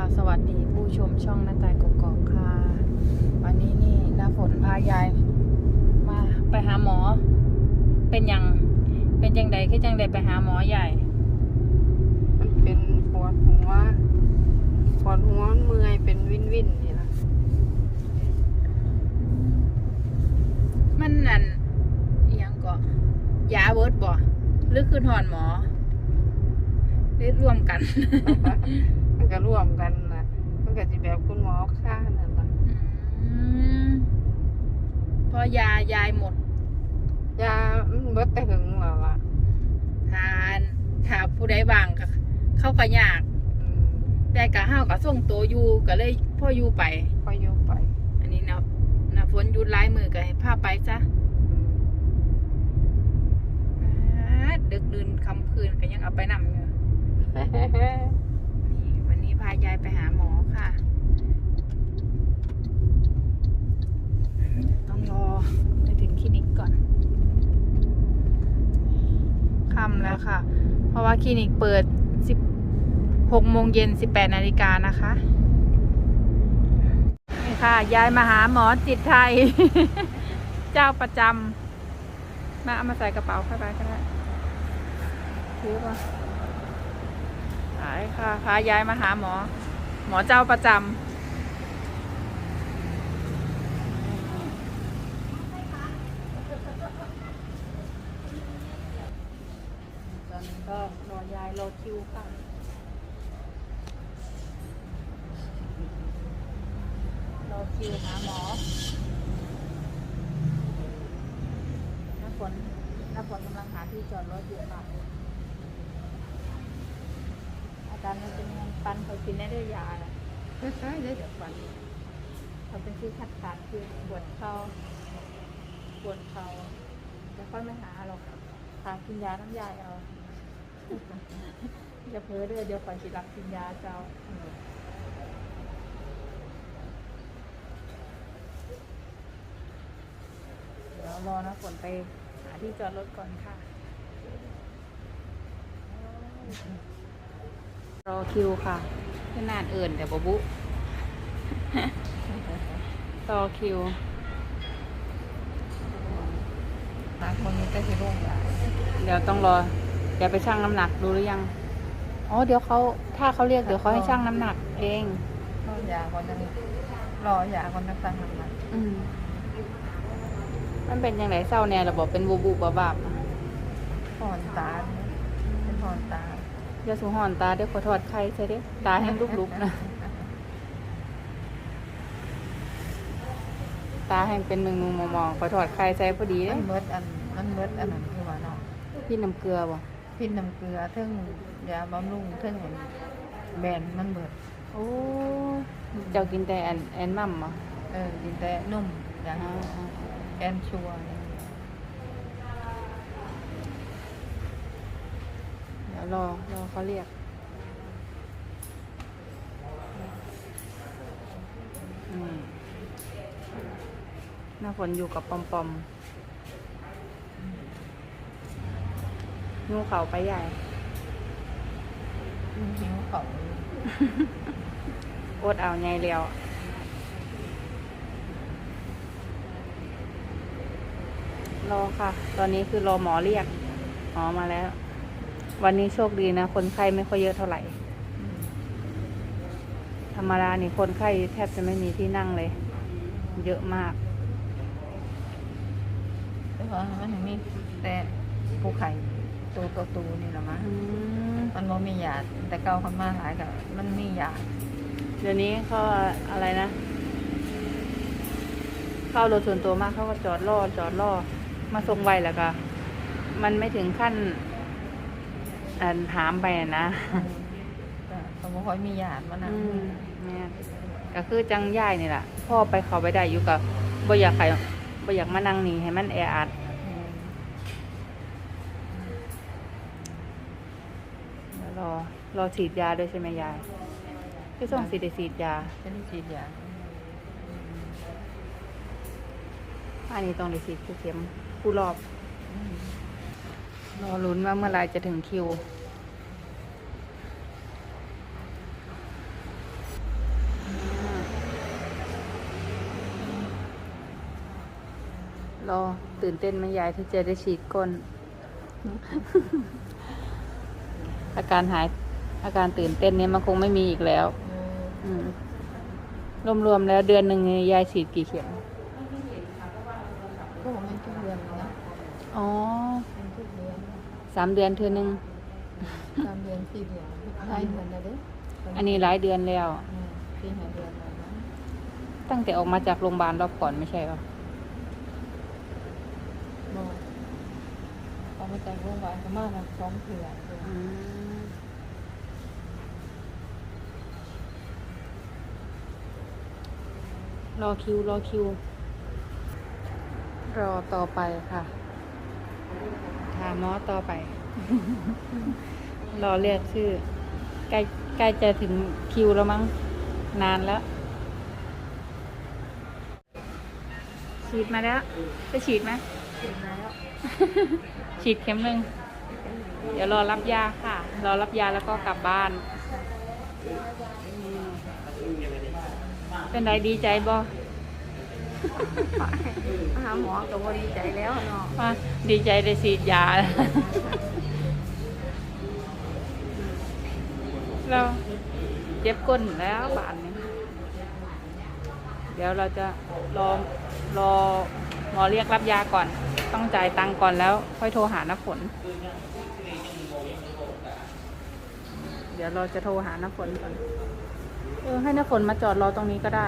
ค่ะ สวัสดีผู้ชมช่องหน้าตายกกอกค่ะ วันนี้นี่น้าฝนพายาย มาไปหาหมอ เป็นหยังเป็นจังใดคือจังใดไปหาหมอใหญ่ มันเป็นปวดหัวปวดหัวมันเมื่อยเป็นวินวินนี่ล่ะมันนั่นอิหยังก็ยาเวิร์ดบ่หรือคือถอนหมอหรือรวมกันมัน ก็ร่วมกันนะมันก็จะแบบคุณหมอค่านั่นล่ะอืมเพราะยายายหมดยามันเบิดแต่หึงแล้วล่ะทานถ้าผู้ใดบางก็เข้าก็ยาก อืมแต่กะห้าวก็ส่งตัวอยู่ก็เลยพ่ออยู่ไป พออยู่ไปอันนี้นะนะฝนหยุดไล่มือก็ให้พาไปซะอืมอ่าดึกดื่นคำคืนก็ยังเอาไปนำอยู่นี่วันนี้พายายไปหาหมอค่ะ ต้องรอไปถึงคลินิกก่อนค่ำแล้วค่ะ เพราะว่าคลินิกเปิด 16โมงเย็น 18นาฬิกานะคะนี่ค่ะ ยายมาหาหมอจิตไทย เจ้าประจำมาเอามาใส่กระเป๋าเข้าไปก็ได้ถือป่ะ หายค่ะพายายมาหาหมอ หมอเจ้าประจำตอนนี้ก็รอยายรอคิวค่ะรอคิวหาหมอน้าฝนน้าฝนกำลังหาที่จอดรถอยู่ค่ะ อาจารย์มันเป็นยังปันเขากินได้ด้วยยาน่ะใช่ได้เดี๋ยวฟันเขาเป็นชื่อขัดขาดคือปวดเข่าปวดเข่าจะค่อยไม่หาหรอกหากินยาน้ำยายเอาจะเพ้อเด้อเดี๋ยวคอยสิรับกินยาเจ้าเดี๋ยวรอนะฝนไปหาที่จอดรถก่อนค่ะ รอคิวค่ะที่นานเอื่นเดี๋ยวบบุรอคิวหาคนนี้ก็จะร่วงยาเดี๋ยวต้องรอ เดี๋ยวไปชั่งน้ำหนักดูหรือยัง อ๋อ เดี๋ยวเขาถ้าเขาเรียกเดี๋ยวเขาให้ชั่งน้ำหนักเอง รอยาคนนั้นรอยาคนนั้นสั่งมาอืมมันเป็นยังไงเศร้าแน่ระบบเป็นบูบูบาบาบอะถอนตาเนี่ยเป็นถอนตา เดี๋ยวสูหอนตาเดี๋ยวขอถอดไข่ใช่เด้ตาแห้งลุกๆนะ ตาแห้งเป็นมึงมึงมองมองๆขอถอดไข่ใส่พอดีเลมัยนเบิดอันมันเบิดอันนั้นคือว่าเนาะพี่น้ำเกลือบ่พิษน้ำเกลือเทึ่งยาบำรุงเทึ่งแบนมันเบิดโอ้เจ้ากินแต่แอนแอนมัมเหรอเออกินแต่นุ่มอย่างอ่าอ่าแอนชัวร์เดี๋ยวรอ รอเขาเรียกอืมหน้าฝนอยู่กับปอมปอมงูเขาไปใหญ่หิวเขาอดเอาไงเลียวรอค่ะ ตอนนี้คือรอหมอเรียกหมอมาแล้ว วันนี้โชคดีนะ คนไข้ไม่ค่อยเยอะเท่าไหร่ ธรรมดานี่คนไข้แทบจะไม่มีที่นั่งเลย เยอะมากแต่ว่ามันมีแต่ผู้ไข่ตัวตัวตูนี่แหละมั้งอืมมันบ่มียาแต่เก่าคนมาหลายกับมันมียาเดี๋ยวนี้เขาอะไรนะ เข้ารถส่วนตัวมากเขาก็จอดรอจอดรอมาส่งไวแล้วก็มันไม่ถึงขั้น อันถามไปอะนะแต่ก็บ่ค่อยมียามานั่งอืมเนี่ยก็คือจังย่ายนี่แหละพ่อไปเขาไปได้อยู่กับบ่อยากใครบ่อยากมานั่งนี่ให้มันแออัดอืมเดี๋ยวรอรอฉีดยาด้วยใช่ไหมยายพี่ส่งสีได้ฉีดยาจะได้ฉีดยาอันนี้ต้องได้ฉีดคู่เข็มคู่รอบ อืม รอลุ้นว่าเมื่อไรจะถึงคิว รอตื่นเต้นไม่ยายที่จะได้ฉีดก้น อาการหายอาการตื่นเต้นนี้มันคงไม่มีอีกแล้วรวมๆแล้วเดือนหนึ่งยายฉีดกี่เข็มก็ไม่ทุกเดือนนะอ๋อ สามเดือนเธอหนึ่งสามเดือนสี่เดือนหลายเดือนแล้วเด้อันนี้หลายเดือนแล้ว อืมสี่ห้าเดือนแล้วนะตั้งแต่ออกมาจากโรงพยาบาลรอบก่อนไม่ใช่เหรอบ่เอามาจากโรงพยาบาลก็มาแล้วสองเถื่ออืมรอคิว รอคิว รอต่อไปค่ะ ถามหมอต่อไป รอเรียกชื่อ ใกล้ใกล้จะถึงคิวแล้วมั้ง นานแล้ว ฉีดมาแล้ว จะฉีดไหมเห็นแล้ว ฉีดเข็มหนึ่ง เดี๋ยวรอรับยาค่ะ รอรับยาแล้วก็กลับบ้านอืมเป็นไรดีใจบ่ หาหมอก็บ่ดีใจแล้วเนาะว่าดีใจได้ฉีดยา เราเจ็บก้นแล้วบานนี้ เดี๋ยวเราจะรอรอหมอเรียกรับยาก่อน ต้องจ่ายตังค์ก่อนแล้ว ค่อยโทรหาน้าฝน เดี๋ยวเราจะโทรหาน้าฝนก่อน เออให้น้าฝนมาจอดรอตรงนี้ก็ได้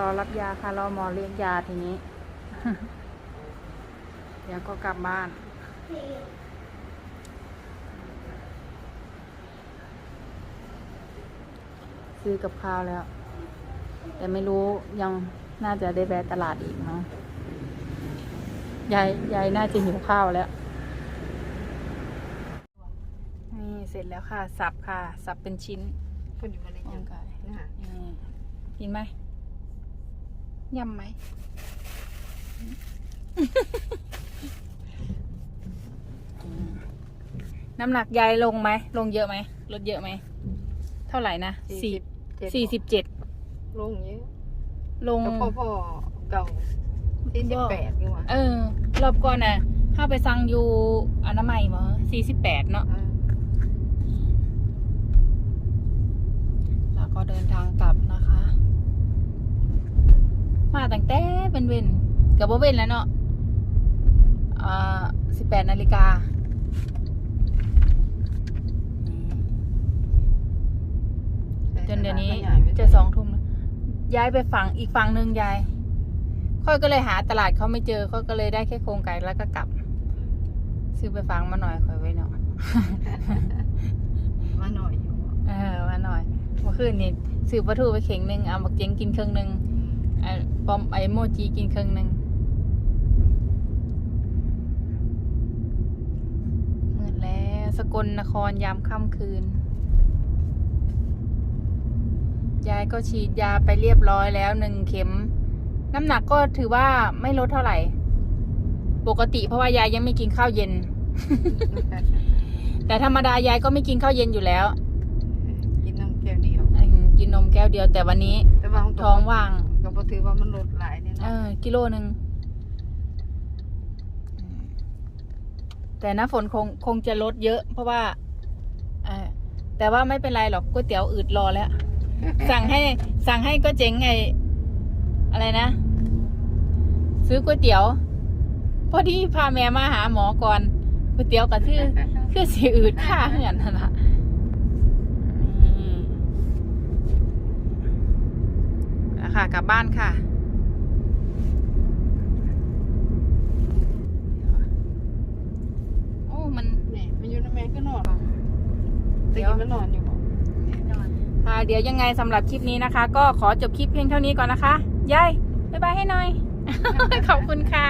รอรับยาค่ะ รอหมอเรียกยาทีนี้ เดี๋ยวก็กลับบ้าน ซื้อกับข้าวแล้ว แต่ไม่รู้ยังน่าจะได้แวะตลาดอีกเนาะยายยายน่าจะหิวข้าวแล้ว นี่เสร็จแล้วค่ะ สับค่ะ สับเป็นชิ้นเพิ่นอยู่มาในจังโอเคนะฮะนี่กินไหม ยำไหม น้ำหนักยายลงไหม ลงเยอะไหม ลดเยอะไหม เท่าไหร่นะสี่เจ็ดสี่สิบเจ็ดลงเยอะ ลงก็พ่อพ่อเก่าสี่สิบแปดนี่หว่าเออ รอบก่อนน่ะเข้าไปสั่งอยู่อนามัยมั้สี่สิบแปดเนาะอืมแล้วก็เดินทางกลับนะคะ มาตั้งแต่เป็นเวนเกือบว่าเวนแล้วเนาะอ่าสิบแปดนาฬิกาจนเดี๋ยวนี้จะสองทุ่มแล้วย้ายไปฝั่งอีกฝั่งหนึ่งยายค่อยก็เลยหาตลาดเขาไม่เจอค่อยก็เลยได้แค่โครงไก่แล้วก็กลับ ซื้อไปฟังมาหน่อยค่อยไว้เนาะมาหน่อยอยู่เออมาหน่อยเมื่อคืนนี่ซื้อปลาทูไปเข่งหนึ่งเอาบักเจงกินครึ่งหนึ่งอืมไอ้ ปอมไอ้โมจิกินครึ่งหนึ่งมืดแล้วสกลนครยามค่ำคืน ยายก็ฉีดยาไปเรียบร้อยแล้วหนึ่งเข็ม น้ำหนักก็ถือว่าไม่ลดเท่าไหร่ ปกติเพราะว่ายายยังไม่กินข้าวเย็น แต่ธรรมดายายก็ไม่กินข้าวเย็นอยู่แล้วกินน้ำแก้วเดียวอืมกินนมแก้วเดียวแต่วันนี้แต่ว่าของท้องว่างก็ บ่ถือว่ามันลดหลายเนี่ยเนาะอกิโลหนึ่งแต่น้าฝนคงคงจะลดเยอะ เพราะว่าเออแต่ว่าไม่เป็นไรหรอกก๋วยเตี๋ยวอืดรอแล้ว สั่งให้สั่งให้ก็เจ๋งไง อะไรนะ ซื้อก๋วยเตี๋ยว พอดีพาแม่มาหาหมอก่อนก๋วยเตี๋ยวกับชื่อคือสีอืดค่าเหมือนนั่นละอืมแล้ว ค่ะ กลับบ้านค่ะ โอ้ มันนี่มันอยู่ในแม่ก็นอนเดี๋แต่ยวกินมันนอนอยู่บ่ค่ะ เดี๋ยวยังไงสำหรับคลิปนี้นะคะ ก็ขอจบคลิปเพียงเท่านี้ก่อนนะคะยายบ๊ายบายให้หน่อย ขอบคุณค่ะ